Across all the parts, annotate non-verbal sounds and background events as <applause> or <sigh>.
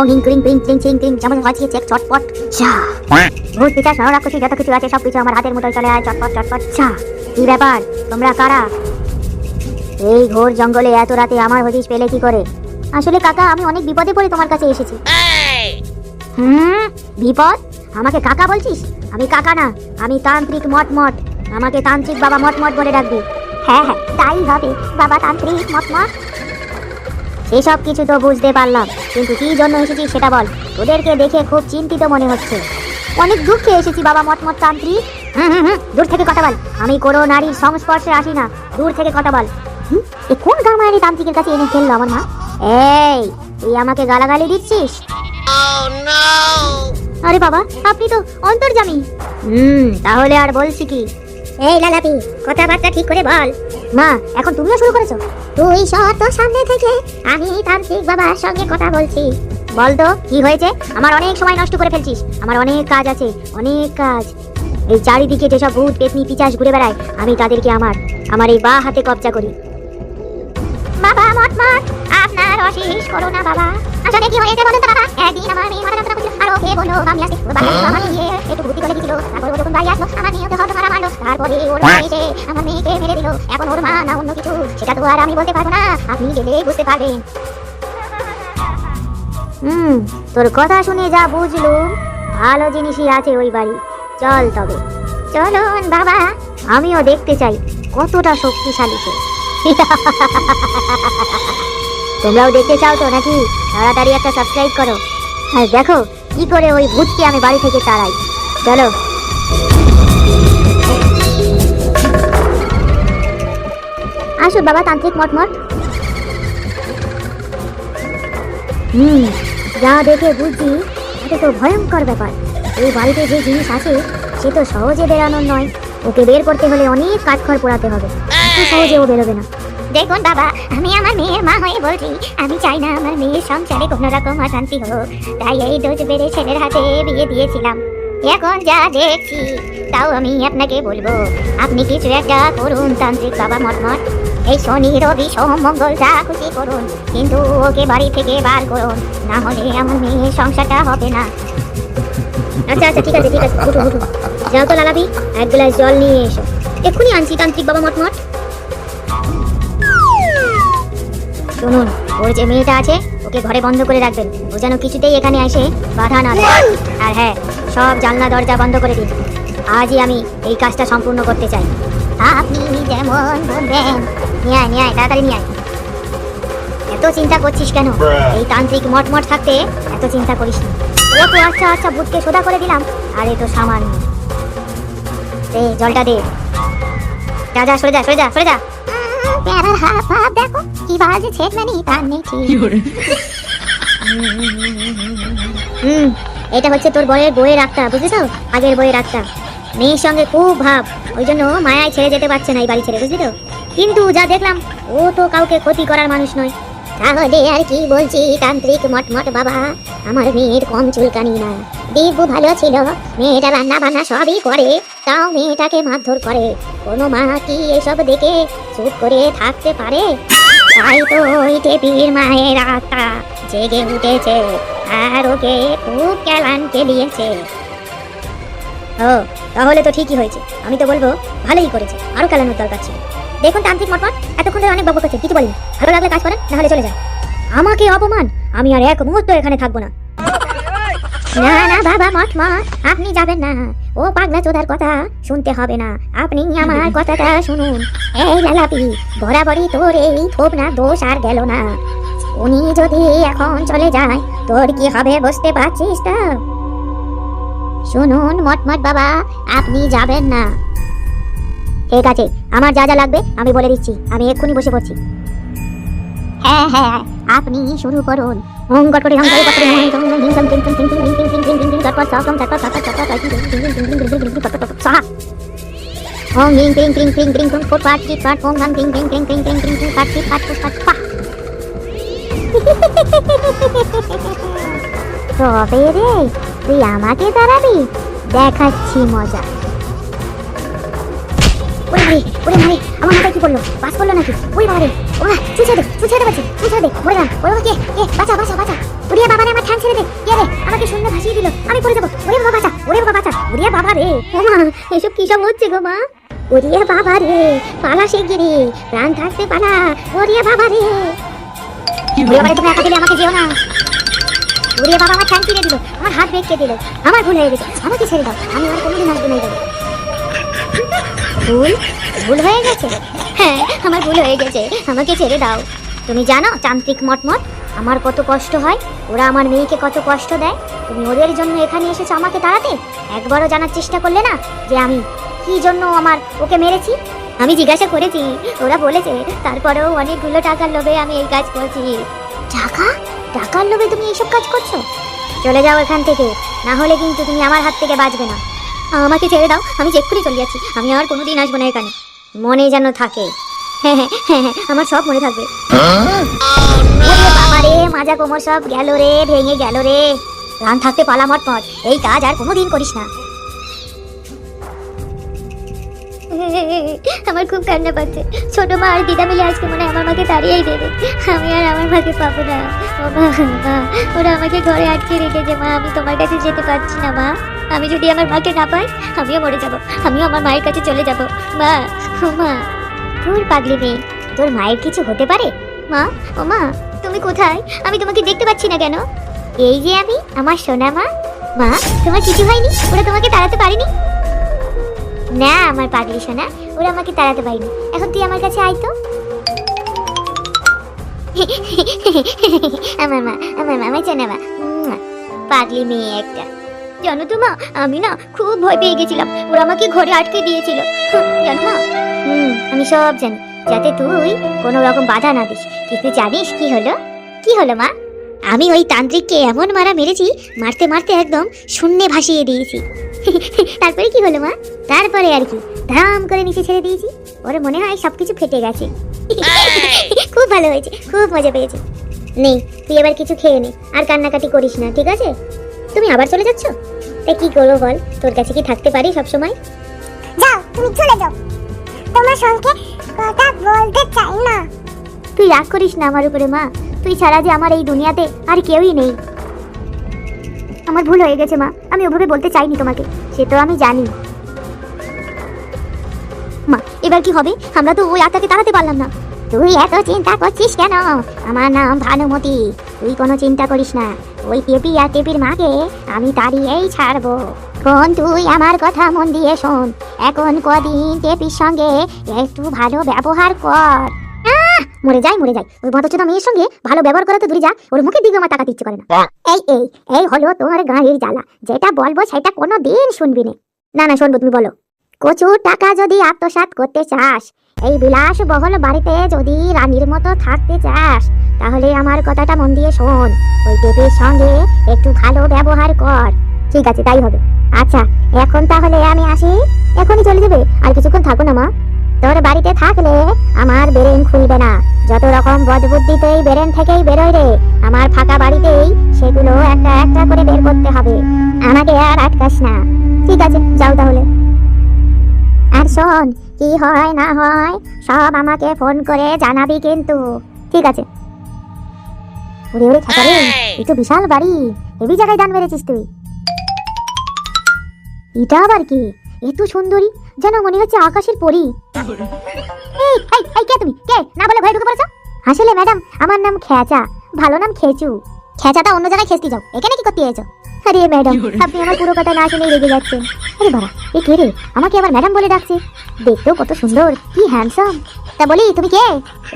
ওং হিং যেমন চেক চটপট চা। ভূত নররাক্ষসী যত কিছু আছে সব কিছু আমার হাতের মুঠোয় চলে আয় চটপট চটপট চা। কি ব্যাপার? তোমরা কারা? এই ঘোর জঙ্গলে এত রাতে আমার হদিশ পেলে কি করে? আসলে কাকা আমি অনেক বিপদে পড়ে তোমার কাছে এসেছি। হুম? বিপদ? আমাকে কাকা বলছিস? আমি কাকা না আমি তান্ত্রিক মট মট আমাকে তান্ত্রিক বাবা মট মট বলে ডাকবি। হ্যাঁ হ্যাঁ তাই হবে। বাবা তান্ত্রিক মট মট এসব কিছু তো বুঝতে পারলাম। কিন্তু কি জন্য এসেছিস সেটা বল। ওদেরকে দেখে খুব চিন্তিত মনে হচ্ছে। অনেক দুঃখে এসেছি বাবা মট তান্ত্রিক। হুম হুম হুম দূর থেকে কথা বল। আমি কোনো নারীর সংস্পর্শে আসি না। দূর থেকে কথা বল। হুম, এ কোন গামায়নি তান্ত্রিকের কাছে এনে ফেলল আমার মা? এই তুই আমাকে গালাগালি দিচ্ছিস? আরে বাবা আপনি তো অন্তর্জামী হুম তাহলে আর বলছি কি? এই লালাপি কথাবার্তা ঠিক করে বল মা এখন তুমিও শুরু করেছ তুই সামনে থেকে আমি তান্ত্রিক বাবার সঙ্গে কথা বলছি কি হয়েছে আমার অনেক সময় নষ্ট করে ফেলছিস আমার অনেক কাজ আছে অনেক কাজ এই চারিদিকে যেসব ভূত পেতনি পিচাস ঘুরে বেড়ায় আমি তাদেরকে আমার আমার এই বা হাতে কবজা করি বাবা মত মত আপনার অশেষ করো না বাবা আসলে কি হয়েছে তো বাবা একদিন আমার মেয়ে মাথা যন্ত্রণা আর ওকে আমি ওর বাবা একটু বুদ্ধি করে দিয়েছিল তারপর ও যখন বাড়ি আসলো আমার মেয়ে হত তারপরে ওর এসে আমার মেয়েকে মেরে দিল। এখন ওর মা না অন্য কিছু, সেটা তো আর আমি বলতে পারব না। আপনি গেলে বুঝতে পারবেন। হুম, তোর কথা শুনে যা বুঝলুম ভালো জিনিসই আছে ওই বাড়ি। চল তবে। চলুন বাবা, আমিও দেখতে চাই কতটা শক্তিশালী সে। তোমরাও দেখতে চাও তো নাকি? তাড়াতাড়ি একটা সাবস্ক্রাইব করো। আর দেখো, কি করে ওই ভূতকে আমি বাড়ি থেকে তাড়াই। চলো। আসুন বাবা তান্ত্রিক মটমট হুম যা দেখে বুঝছি এটা তো ভয়ঙ্কর ব্যাপার। এই বাড়িতে যে জিনিস আছে সে তো সহজে বেরানোর নয়। ওকে বের করতে হলে অনেক কাঠখড় পোড়াতে হবে। সহজে ও বেরোবে না। দেখুন বাবা আমি আমার মেয়ের মা হয়ে বলছি আমি চাই না আমার মেয়ের সংসারে কোনো রকম অশান্তি হোক। তাই এই ডোজ বেড়ে ছেলের হাতে বিয়ে দিয়েছিলাম। এখন যা দেখছি, তাও আমি আপনাকে বলব, আপনি কিছু একটা করুন, তান্ত্রিক বাবা মটমট এই শনি, রবি, সোম, মঙ্গল, যা খুশি করুন, কিন্তু ওকে বাড়ি থেকে বার করুন, না হলে আমার মেয়ের সংসারটা হবে না। আচ্ছা আচ্ছা ঠিক আছে ঠিক আছে যাও তো লালাবি এক গ্লাস জল নিয়ে এসো। এক্ষুনি আনছি, তান্ত্রিক বাবা মটমট শুনুন ওর যে মেয়েটা আছে ওকে ঘরে বন্ধ করে রাখবেন। ও যেন কিছুতেই এখানে এসে বাধা না দেয়। আর হ্যাঁ সব জানলা দরজা বন্ধ করে দিন। আজই আমি এই কাজটা সম্পূর্ণ করতে চাই। আপনি যেমন বলবেন। নিয়ে আয় নিয়ে আয় তাড়াতাড়ি নিয়ে আয়। এত চিন্তা করছিস কেন? এই তান্ত্রিক মটমট থাকতে এত চিন্তা করিস না। ও তো আচ্ছা আচ্ছা ভূতকে সোজা করে দিলাম। আর এ তো সামান্য। দে জলটা দে। যা যা সরে যা সরে যা সরে যা। প্যারার হাত ভাব দেখো কি বাজে ছেটলানি তার নেই হুম এটা হচ্ছে তোর বইয়ের বইয়ের আত্মা বুঝলি তো আগের বইয়ের আত্মা মেয়ের সঙ্গে খুব ভাব ওই জন্য মায়ায় ছেড়ে যেতে পারছে না এই বাড়ি ছেড়ে বুঝলি তো? কিন্তু যা দেখলাম ও তো কাউকে ক্ষতি করার মানুষ নয়। তাহলে আর কি বলছি তান্ত্রিক মটমট বাবা আমার মেয়ের কম চুলকানি না দিব্যু ভালো ছিল। মেয়েটা রান্না বান্না সবই করে, তাও মেয়েটাকে মারধর করে। কোনো মা কি এসব দেখে চুপ করে থাকতে পারে? তাই তো ওই দেবীর মায়ের আত্মা জেগে উঠেছে আর ওকে খুব কেলান কেলিয়েছে। ও, তাহলে তো ঠিকই হয়েছে। আমি তো বলব, ভালোই করেছে। আরও কেলানোর দরকার ছিল। দেখুন তান্ত্রিক মটমট এতক্ষণ ধরে অনেক বকবক করছে, কিছু বলিনি। ভালো লাগলে কাজ করেন না হলে চলে যান। আমাকে অপমান? আমি আর এক মুহূর্ত এখানে থাকব না। না না, বাবা, মঠ মঠ, আপনি যাবেন না। ও পাগলা চোদার কথা শুনতে হবে না। আপনি আমার কথাটা শুনুন। এই লালাপি, বরাবরই তোর এই থোপ না দোষ আর গেল না। উনি যদি এখন চলে যায়, তোর কি হবে বুঝতে পারছিস তো? শুনুন মটমট বাবা, আপনি যাবেন না। ঠিক আছে, আমার যা যা লাগবে আমি বলে দিচ্ছি। আমি এক্ষুনি বসে পড়ছি। হ্যাঁ হ্যাঁ আপনি শুরু করুন ওম গটকটি রং করে গটকটি রং রং রং সম টিং টিং টিং টিং টিং টিং টিং টিং টিং চটপট সকম চটপট চটপট চটপট চটপট টিং টিং টিং টিং টিং টিং টিং টিং চটপট সাহা ওম হিং টিং টিং টিং টিং টিং ফুট পাট টিট পাট ওম গান টিং টিং টিং টিং টিং টিং টিং পাট টিট পাট পাট পা তবে রে তুই আমাকে দাঁড়াবি দেখাচ্ছি মজা ওরে ওরে কি করল? বাস করল নাকি? ওই বাবা রে ও মা চুছে দে চুছে দে বাচ্চা চুছে দে। মরে গেলাম ওরে বাবা কে? কে? বাঁচা বাঁচা বাঁচা। ওরে বাবা রে আমার ঠ্যাং ছেড়ে দে। কে রে? আমাকে শূন্য ভাসিয়ে দিল। আমি পড়ে যাব। ওরে বাবা বাঁচা। ওরে বাবা বাঁচা। ওরে বাবা রে। ও মা এসব কি সব হচ্ছে গো মা? ওরে বাবা রে। পালা শিগগিরি প্রাণ থাকতে পালা। ওরে বাবা রে। ওরে বাবা তুমি একা দিলে আমাকে যেও না। ওরে বাবা আমার ঠ্যাং ছিঁড়ে দিল। আমার হাত বেঁকে দিল। আমার ভুল হয়ে গেছে। আমাকে ছেড়ে দাও। আমি আর কোনোদিন আসব না। ভুল? ভুল হয়ে গেছে? হ্যাঁ আমার ভুল হয়ে গেছে। আমাকে ছেড়ে দাও। তুমি জানো তান্ত্রিক মটমট, আমার কত কষ্ট হয়। ওরা আমার মেয়েকে কত কষ্ট দেয়। তুমি ওদের জন্য এখানে এসেছ আমাকে তাড়াতে? একবারও জানার চেষ্টা করলে না যে আমি কি জন্য আমার ওকে মেরেছি? আমি জিজ্ঞাসা করেছি, ওরা বলেছে, তারপরেও অনেকগুলো টাকার লোভে আমি এই কাজ করছি। টাকা? টাকার লোভে তুমি এইসব কাজ করছ? চলে যাও এখান থেকে। না হলে কিন্তু তুমি আমার হাত থেকে বাঁচবে না। আমাকে ছেড়ে দাও, আমি চেক করে চলে যাচ্ছি। আমি আর কোনোদিন আসব না এখানে। মনে যেন থাকে। <laughs> আমার সব মনে থাকবে। মাজা কোমর সব গেল রে, ভেঙে গেল রে। রান থাকতে পালামট পথ এই কাজ আর কোনোদিন করিস না। আমার খুব কান্না পাচ্ছে। ছোট মা আর দিদা মিলে আজকে মনে আমার মাকে তাড়িয়েই দেবে। আমি আর আমার মাকে পাবো না। ও মা মা, ওরা আমাকে ঘরে আটকে রেখেছে, মা, আমি তোমার কাছে যেতে পারছি না, মা। আমি যদি আমার মাকে না পাই, আমিও মরে যাব। আমিও আমার মায়ের কাছে চলে যাব। মা, ও মা। তোর পাগলি মেয়ে, তোর মায়ের কিছু হতে পারে? মা, ও মা, তুমি কোথায়? আমি তোমাকে দেখতে পাচ্ছি না কেন? এই যে আমি, আমার সোনা মা। মা, তোমার কিছু হয়নি? ওরা তোমাকে তাড়াতে পারেনি? না, আমার পাগলি সোনা, ওরা আমাকে তাড়াতে পারিনি। এখন তুই আমার কাছে আয় তো। আমার মা আমার মা, আমার সোনা মা। পাগলি মেয়ে একটা। জানো তো মা, আমি না খুব ভয় পেয়ে গেছিলাম। ওরা আমাকে ঘরে আটকে দিয়েছিল। জানো মা? হুম, আমি সব জানি। যাতে তুই কোনো রকম বাধা না দিস। কিন্তু জানিস কি হলো? কি হলো মা? আমি ওই তান্ত্রিককে এমন মারা মেরেছি মারতে মারতে একদম শূন্যে ভাসিয়ে দিয়েছি। <laughs> তারপরে কি হলো মা? তারপরে আর কি ধাম করে নিচে ছেড়ে দিয়েছি। ওর মনে হয় সবকিছু ফেটে গেছে। <laughs> খুব ভালো হয়েছে খুব মজা পেয়েছে। নেই তুই এবার কিছু খেয়ে নে আর কান্নাকাটি করিস না ঠিক আছে? তুমি আবার চলে যাচ্ছ? তাই কি করব বল তোর কাছে কি থাকতে পারি সব সময় যাও তুমি চলে যাও। তোমার সঙ্গে কথা বলতে চাই না তুই রাগ করিস না আমার উপরে মা তুই ছাড়া যে আমার এই দুনিয়াতে আর কেউই নেই। আমার ভুল হয়ে গেছে, মা। আমি ওভাবে বলতে চাইনি তোমাকে। সে তো আমি জানি। মা, এবার কি হবে? আমরা তো ওই আত্মাকে তাড়াতে পারলাম না। তুই এত চিন্তা করছিস কেন? আমার নাম ভানুমতি। তুই কোনো চিন্তা করিস না। ওই টেপি আর টেপির মাকে আমি তাড়িয়েই ছাড়বো। কোন তুই আমার কথা মন দিয়ে শোন। এখন কদিন টেপির সঙ্গে একটু ভালো ব্যবহার কর। মরে যাই মরে যাই। ওই বদচোদা মেয়ের সঙ্গে ভালো ব্যবহার করা তো দূরে যা ওর মুখের দিকে আমার তাকাতে ইচ্ছে করে না। এই এই এই হলো তোমার গাঁয়ের জ্বালা। যেটা বলব সেটা কোনো দিন শুনবি না। না না শুনব তুমি বলো। প্রচুর টাকা যদি আত্মসাৎ করতে চাস এই বিলাস বহল বাড়িতে যদি রানীর মতো থাকতে চাস তাহলে আমার কথাটা মন দিয়ে শোন। ওই দেবীর সঙ্গে একটু ভালো ব্যবহার কর। ঠিক আছে তাই হবে। আচ্ছা এখন তাহলে আমি আসি। এখনই চলে যাবে। আর কিছুক্ষণ থাকো না মা। তোর বাড়িতে থাকলে আমার বেরেন খুলবে না। যত রকম বদবুদ্ধিতেই বেরেন থেকেই বেরোয় রে আমার ফাঁকা বাড়িতেই সেগুলো একটা একটা করে বের করতে হবে। আমাকে আর আটকাস না। ঠিক আছে যাও তাহলে। আর শোন কি হয় না হয় সব আমাকে ফোন করে জানাবি কিন্তু। ঠিক আছে। ওরে ওরে রে এই! তো বিশাল বাড়ি। হেভি জায়গায় দান মেরেছিস তুই। এটা আবার কি? এত সুন্দরী, যেন মনে হচ্ছে আকাশের পরী। কে তুমি? কে? না বলে ভয় ঢুকে আসলে ম্যাডাম, আমার নাম খেচা। ভালো নাম খেচু। খেচাটা অন্য জায়গায় খেস্তি যাও। এখানে কি করতে এসেছ? আরে ম্যাডাম, আপনি আমার পুরো কথা না শুনে রেগে যাচ্ছেন। আরে বাবা, এ কে রে? আমাকে আবার ম্যাডাম বলে ডাকছে। দেখতেও কত সুন্দর, কি হ্যান্ডসাম তা বলি, তুমি কে?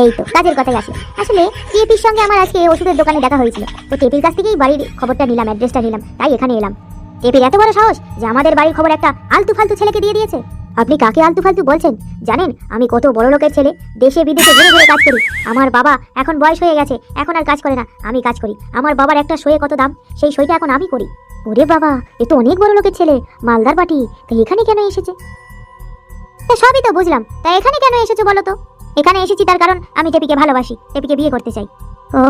এই তো, কাজের কথাই আসে। আসলে টিএপির সঙ্গে আমার আজকে ওষুধের দোকানে দেখা হয়েছিল। তো টিএপির কাছ থেকেই বাড়ির খবরটা নিলাম অ্যাড্রেসটা নিলাম, তাই এখানে এলাম। টিএপির এত বড় সাহস যে আমাদের বাড়ির খবর একটা আলতু ফালতু ছেলেকে দিয়ে দিয়েছে? আপনি কাকে আলতু ফালতু বলছেন? জানেন, আমি কত বড় লোকের ছেলে, দেশে বিদেশে ঘুরে ঘুরে কাজ করি। আমার বাবা এখন বয়স হয়ে গেছে, এখন আর কাজ করে না, আমি কাজ করি। আমার বাবার একটা সইয়ে কত দাম, সেই সইটা এখন আমি করি। ওরে বাবা, এ তো অনেক বড় লোকের ছেলে, মালদার বাটি তো এখানে কেন এসেছে? তা সবই তো বুঝলাম, তা এখানে কেন এসেছ বলো তো? এখানে এসেছি তার কারণ আমি টেপিকে ভালোবাসি টেপিকে বিয়ে করতে চাই। ও,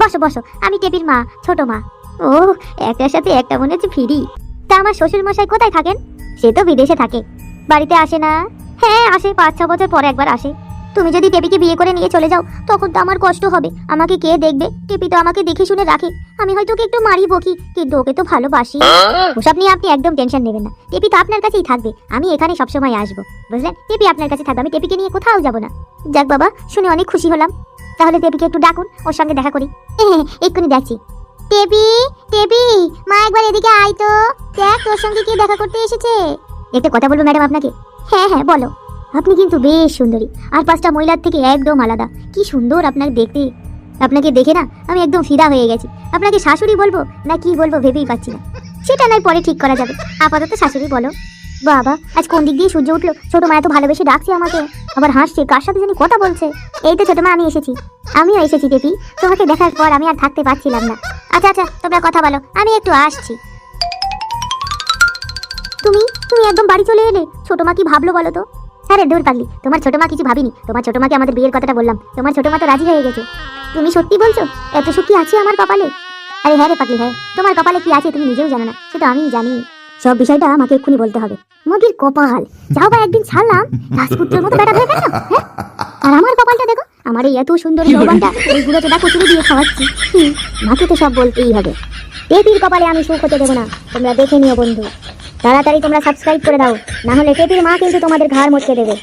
বসো বসো, আমি টেপির মা, ছোট মা। ও একটার সাথে একটা মনে হচ্ছে ফিরি। তা আমার শ্বশুর মশাই কোথায় থাকেন? সে তো বিদেশে থাকে। বাড়িতে আসে না? হ্যাঁ আসে পাঁচ ছ বছর পরে একবার আসে। তুমি যদি টেপিকে বিয়ে করে নিয়ে চলে যাও তখন তো আমার কষ্ট হবে। আমাকে কে দেখবে? টেপি তো আমাকে দেখে শুনে রাখে। আমি হয়তো ওকে একটু মারি বকি কিন্তু ওকে তো ভালোবাসি। ওসব নিয়ে আপনি একদম টেনশন নেবেন না। টেপি তো আপনার কাছেই থাকবে। আমি এখানে সবসময় আসব। বুঝলেন? টেপি আপনার কাছে থাকবে। আমি টেপিকে নিয়ে কোথাও যাব না। যাক বাবা শুনে অনেক খুশি হলাম। তাহলে টেপিকে একটু ডাকুন ওর সঙ্গে দেখা করি। <laughs> এক্ষুনি যাচ্ছি। টেপি টেপি মা একবার এদিকে আয় তো। দেখ তোর সঙ্গে কে দেখা করতে এসেছে। একটা কথা বলব ম্যাডাম আপনাকে? হ্যাঁ হ্যাঁ বলো। আপনি কিন্তু বেশ সুন্দরী। আর পাঁচটা মহিলার থেকে একদম আলাদা। কি সুন্দর আপনাকে দেখতে। আপনাকে দেখে না আমি একদম ফিদা হয়ে গেছি। আপনাকে শাশুড়ি বলব না কি বলব ভেবেই পাচ্ছি না। সেটা নয় পরে ঠিক করা যাবে। আপাতত শাশুড়ি বলো। বাবা আজ কোন দিক দিয়ে সূর্য উঠল? ছোট মা এত ভালোবেসে ডাকছে আমাকে। আবার হাসছে কার সাথে জানি কথা বলছে। এই তো ছোট মা আমি এসেছি। আমিও এসেছি দেবী। তোমাকে দেখার পর আমি আর থাকতে পারছিলাম না। আচ্ছা আচ্ছা তোমরা কথা বলো, আমি একটু আসছি। তুমি তুমি একদম বাড়ি চলে এলে, ছোট মা কি ভাবলো বলো তো? আরে দূর পাগলি, তোমার ছোট মা কিছু ভাবিনি, তোমার ছোট মাকে আমাদের বিয়ের কথাটা বললাম, তোমার ছোট মা তো রাজি হয়ে গেছে। তুমি সত্যি বলছো, এত সুখ আছে আমার কপালে? আরে হ্যাঁ রে পাগলি হ্যাঁ তোমার কপালে কি আছে তুমি নিজেও জানো না সেটা আমিই জানি। সব বিষয়টা আমাকে এক্ষুনি বলতে হবে। মুগির কপাল, যাও বা একদিন ছাড়লাম, রাজপুত্রের মতো বেটা হয়ে গেল হ্যাঁ? আর আমার কপালটা দেখো আমার এই এত সুন্দর যৌবনটা এই গুলো তো দেখো দিয়ে খাওয়াচ্ছি। মাকে তো সব বলতেই হবে। টেপির কপালে আমি সুখ হতে দেবো না। তোমরা দেখে নিও বন্ধু। তাড়াতাড়ি তোমরা সাবস্ক্রাইব করে দাও। না হলে টেপির মা কিন্তু তোমাদের ঘাড় মটকে দেবে।